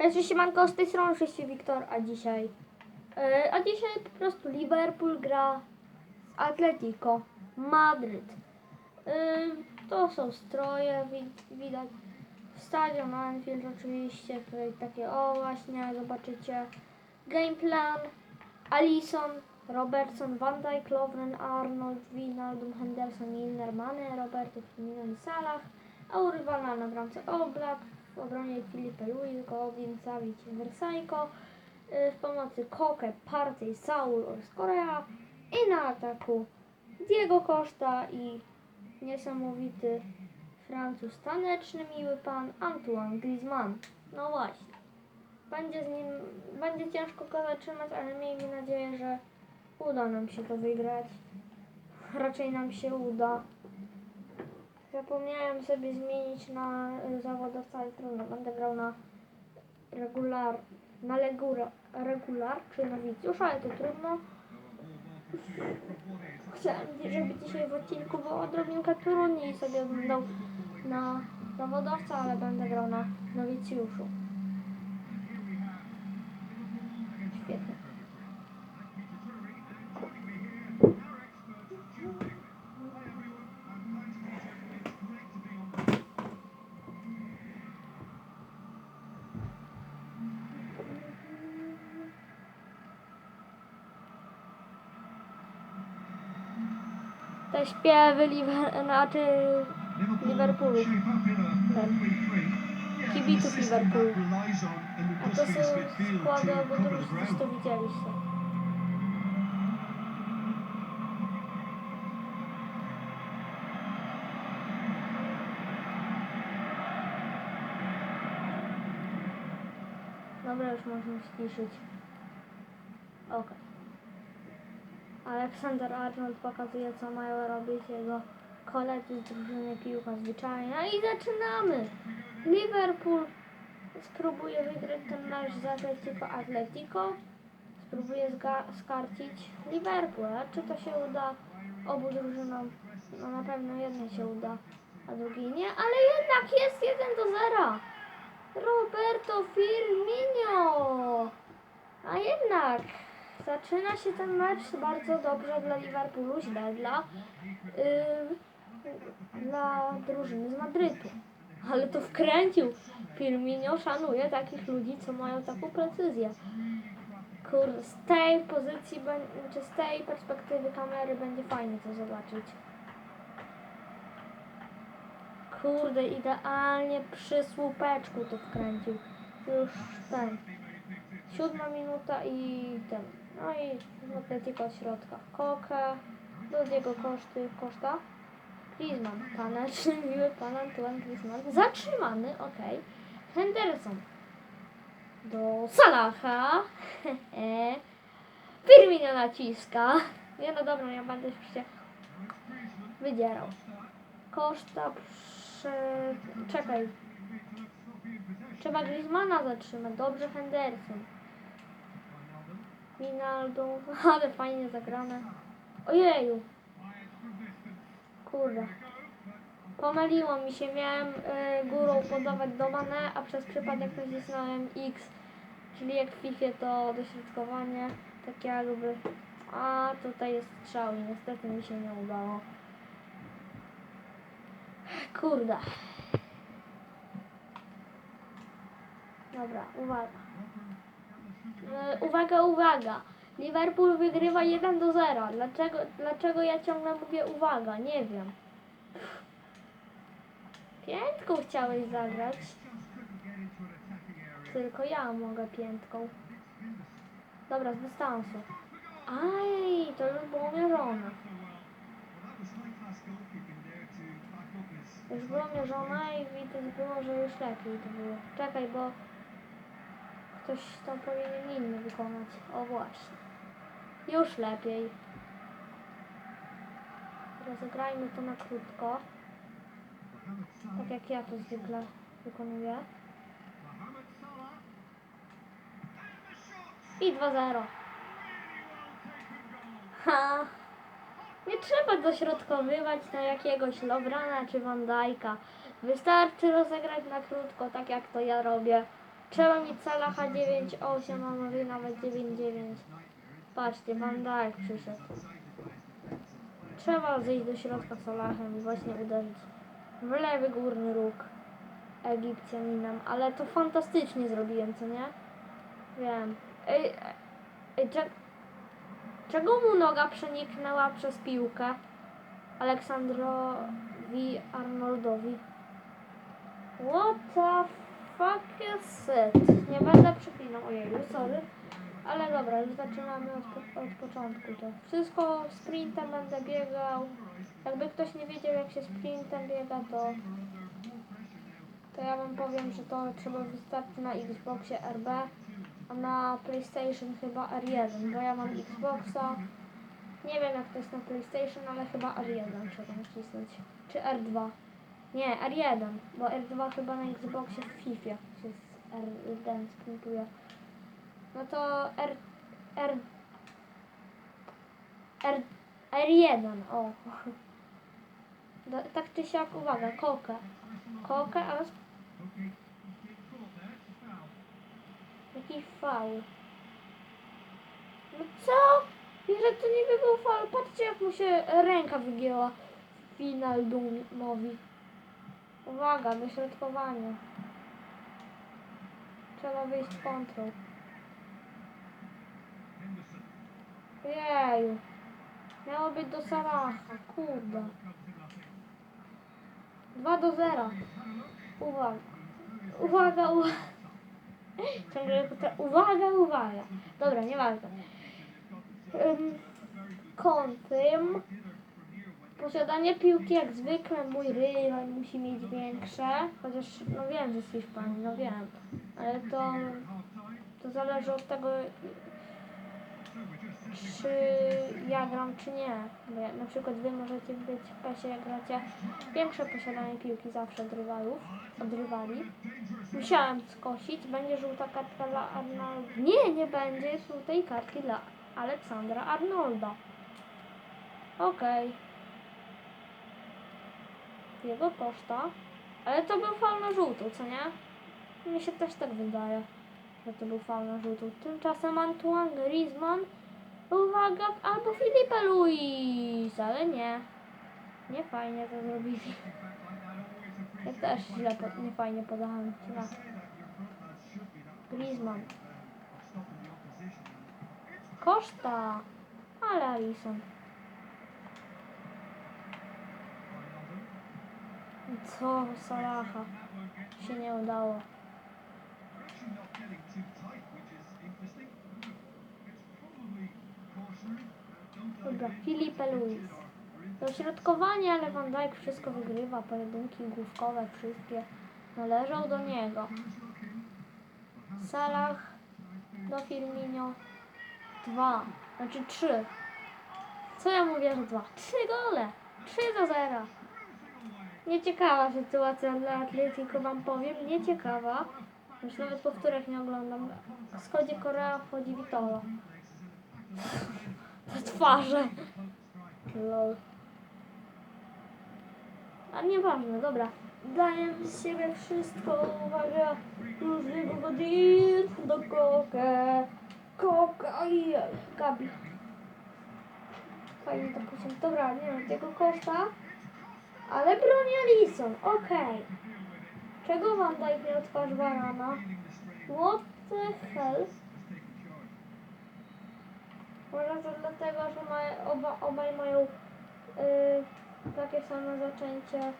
Cześć, siemanko, z tej strony oczywiście Wiktor, a dzisiaj... e, a dzisiaj po prostu Liverpool gra z Atletico Madryt. E, to są stroje, wi- widać stadion Anfield oczywiście, tutaj takie, o właśnie, zobaczycie game plan, Alisson, Robertson, Van Dijk, Lovren, Arnold, Wijnaldum, Henderson, Milner, Mane, Roberto, Firmino i Salah, a u na bramce Oblak, w obronie Filipe Luis, Godin, Savic, Versajko, y, w pomocy Koke, Partey, Saul oraz Korea i na ataku Diego Costa i niesamowity Francuz taneczny, miły pan Antoine Griezmann. No właśnie. Będzie z nim, będzie ciężko go zatrzymać, ale miejmy nadzieję, że uda nam się to wygrać. Raczej nam się uda. Zapomniałem sobie zmienić na y, zawodowca, ale trudno. Będę grał na regular, na legura, regular, czy na wicjusz, ale to trudno. Chciałem, żeby dzisiaj w odcinku było odrobinkę trudniej sobie oglądał na zawodowca, ale będę grał na nowicjuszu. Te śpiewy Liver, znaczy Liverpoolu. Ten. Kibiców Liverpoolu. A to są składy albo drużyny, coś to widzieliście. Dobra, już można ściszyć. Okej. Aleksander Arnold pokazuje, co mają robić jego koledzy z drużyny piłka zwyczajna i zaczynamy! Liverpool spróbuje wygrać ten mecz z Atletico Atletico. Spróbuje skarcić Liverpool. A czy to się uda obu drużynom? No na pewno jednej się uda, a drugiej nie, ale jednak jest 1 do 0. Roberto Firmino! A jednak zaczyna się ten mecz bardzo dobrze dla Liverpoolu, źle dla, yy, dla drużyny z Madrytu. Ale to wkręcił. Firmino szanuje takich ludzi, co mają taką precyzję. Kurde, z tej pozycji, czy z tej perspektywy kamery będzie fajnie to zobaczyć. Kurde, idealnie przy słupeczku to wkręcił. Już ten. Siódma minuta i ten. No i Atletico od środka. Koke, do Diego Koszty, Koszta. Griezmann, taneczny, miły pan Antoine Griezmann. Zatrzymany, okej. Henderson. Do Salaha. Firmino naciska. Nie no dobra, ja będę się wydzierał. Koszta prze... Czekaj. Trzeba Griezmana zatrzymać. Dobrze Henderson. Rinaldo. Ale fajnie zagrane. Ojeju. Kurde. Pomyliło mi się. Miałem y, górą podawać do Mane, a przez przypadek nacisnąłem X. Czyli jak w FIFA to dośrodkowanie. Tak jakby. A tutaj jest strzał i niestety mi się nie udało. Kurde. Dobra, uwaga. E, uwaga, uwaga. Liverpool wygrywa 1 do 0. Dlaczego, dlaczego ja ciągle mówię uwaga? Nie wiem. Piętką chciałeś zagrać. Tylko ja mogę piętką. Dobra, z dystansu. Aj, to już było mierzone. Już było mierzone i widać było, że już lepiej to było. Czekaj, bo ktoś tam powinien inny wykonać. O właśnie. Już lepiej. Rozegrajmy to na krótko. Tak jak ja to zwykle wykonuję. I 2-0. Ha! Nie trzeba dośrodkowywać na jakiegoś Lovrana czy Van Dijk'a. Wystarczy rozegrać na krótko, tak jak to ja robię. Trzeba mieć Salaha 9,8, a może nawet 9,9. Patrzcie, Van Dijk przyszedł. Trzeba zejść do środka Salahem i właśnie uderzyć w lewy górny róg Egipcjaninem, ale to fantastycznie zrobiłem, co nie? Wiem. Ej, ej, ej cze- czego mu noga przeniknęła przez piłkę Aleksandrowi Arnoldowi? What the is it? Nie będę przeklinał, ojeju, sorry. Ale dobra, już zaczynamy od, od początku to. Wszystko sprintem będę biegał. Jakby ktoś nie wiedział jak się sprintem biega, to to ja wam powiem, że to trzeba wystarczy na Xboxie RB, a na PlayStation chyba R1, bo ja mam Xboxa. Nie wiem jak to jest na PlayStation, ale chyba R1 trzeba nacisnąć. Czy R2. Nie, R1, bo R2 chyba na Xboxie w FIFA się z R1 sprintuje. No to R... R... R... R1, o. Do- Tak czy siak, uwaga. Kokę, ale... sp- Jaki faul. No co? Że to nie był faul. Patrzcie jak mu się ręka wygięła Finaldumowi. Uwaga, dośrodkowanie. Trzeba wyjść kontrol. Jeju. Miało być do Salaha. Kurde. 2 do 0. Uwaga. Uwaga, uwaga. Ciągle. Uwaga, uwaga. Dobra, nieważne. Um, kątem. Posiadanie piłki jak zwykle mój rywal musi mieć większe. Chociaż no wiem, że z Hiszpanii, no wiem. Ale to, to zależy od tego, czy ja gram, czy nie. Bo ja, na przykład wy możecie być w PESie, jak gracie większe posiadanie piłki zawsze od rywalów, od rywali. Musiałem skosić, będzie żółta kartka dla Arnolda. Nie, nie będzie żółtej kartki dla Aleksandra Arnolda. Okej. Jego koszta. Ale to był faul na żółtu, co nie? Mi się też tak wydaje, że to był faul na żółtu. Tymczasem Antoine Griezmann Uwaga, albo Filipe Luis, ale nie. Nie fajnie to zrobili. Ja też źle, po, nie fajnie podałem. Źle. Griezmann. Koszta. Ale Alison. Co? Salaha. Się nie udało. Dobra, Filipe Luis. Dośrodkowanie, ale Van Dijk wszystko wygrywa. Pojedynki główkowe, wszystkie należą do niego. Salah do Firmino. Dwa, znaczy trzy. Co ja mówię, że dwa? Trzy gole. Trzy do zera. Nieciekawa sytuacja dla Atletico, wam powiem. Nieciekawa. Już nawet powtórek nie oglądam. W schodzie Korea wchodzi Vitolo. Te twarze. Lol. A nieważne, dobra. Daję z siebie wszystko, uwaga. Różnego godzin do kokę. Koka i Gabi. Fajnie to puszczam. Dobra, nie wiem, tego koszta. Ale broni Alison, okej. Czego wam daj nie otwarz barana? What the hell? Może to dlatego, że ma, oba, obaj mają y, takie same zaczęcie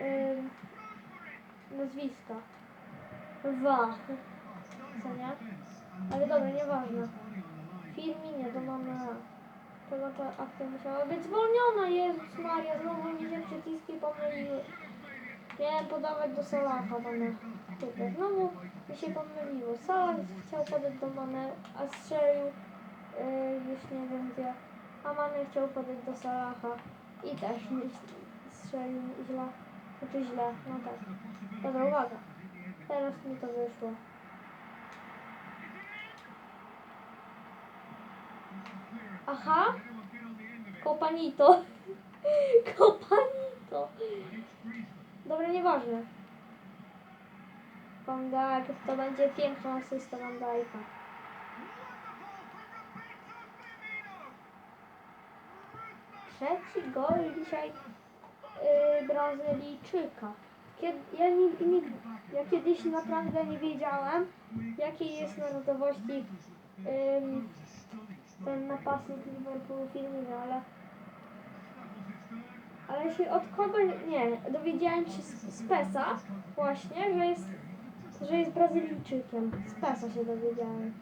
y, nazwiska. Wa. Co nie? Ale dobra, nieważne. Firminie to mamy... Ta akcja musiała być zwolniona? Jezus Maria, znowu mi się przyciski pomyliły. Miałem podawać do Salaha, mamy. Super, znowu mi się pomyliło. Salah chciał podać do Mane, a strzelił yy, już nie wiem gdzie. A Mane chciał podać do Salaha i też mi strzelił źle. Znaczy źle, no tak. Dobra, uwaga. Teraz mi to wyszło. Aha. Kopanito. Kopanito. Dobra, nieważne. Van Dijk, to będzie piękna asysta Van Dijk'a. Trzeci gol dzisiaj yy, Brazylijczyka. Kiedy, ja, nigdy, nigdy, ja kiedyś naprawdę nie wiedziałem, jakiej jest narodowości ym, ten napastnik Liverpoolu Firmino, ale ale się od kogo, nie, dowiedziałem się z, z PESA właśnie, że jest, że jest Brazylijczykiem. Z PESA się dowiedziałem.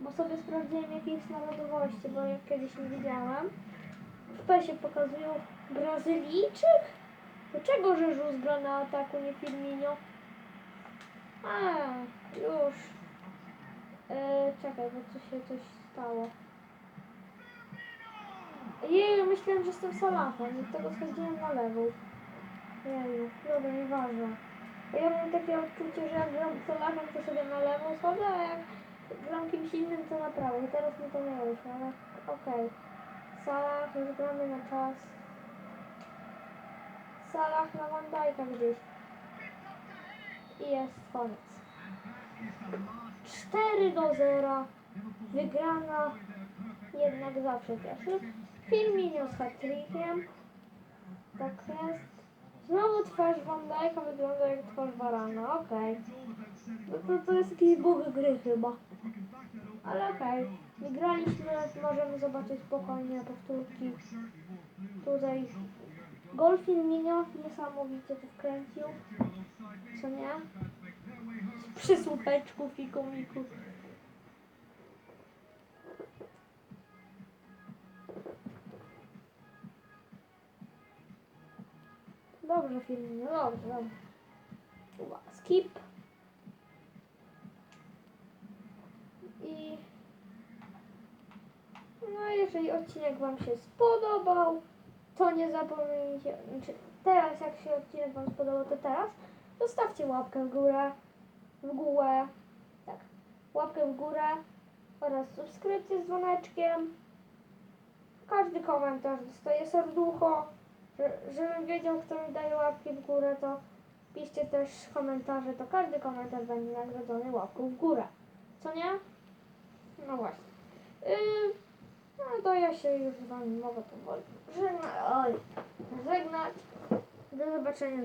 Bo sobie sprawdziłem jakiej jest narodowości, bo ja kiedyś nie wiedziałem. W PESie pokazują Brazylijczyk? Dlaczego Jesus gra na ataku, nie Firmino? A, już. E, czekaj, bo co się coś stało. Jeju, myślałem, że jestem Salahem i tego schodziłem na lewą. Jeju, dobra, nieważne. Ja mam takie odczucie, że jak gram Salahem, to sobie na lewą schodzę, a jak gram kimś innym, to na prawo. Teraz mi to wyszło, ale okej. Salah, już gramy na czas. Salah na Van Dijk'a gdzieś. I jest koniec. 4 do 0. Wygrana jednak zawsze cieszy. Firmino z hat-trickiem. Tak jest. Znowu twarz Van Dijk'a wygląda jak twarz Varana, okej. No to, to jest jakiś bóg gry chyba. Ale okej. Wygraliśmy, możemy zobaczyć spokojnie powtórki. Tutaj gol Firmino niesamowicie to wkręcił. Co nie? Przy słupeczku fikomiku. Dobrze, Firmino, dobrze, dobrze. Uwaga, skip. I... No, jeżeli odcinek Wam się spodobał, to nie zapomnijcie, znaczy teraz jak się odcinek Wam spodobał, to teraz zostawcie łapkę w górę, w górę, tak, łapkę w górę oraz subskrypcję z dzwoneczkiem. Każdy komentarz dostaje serducho. Że- Żebym wiedział, kto mi daje łapki w górę, to piszcie też komentarze, to każdy komentarz będzie nagrodzony łapką w górę. Co nie? No właśnie. Yy, no to ja się już z wami mogę powoli żegnać. Do zobaczenia.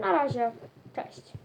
Na razie. Cześć.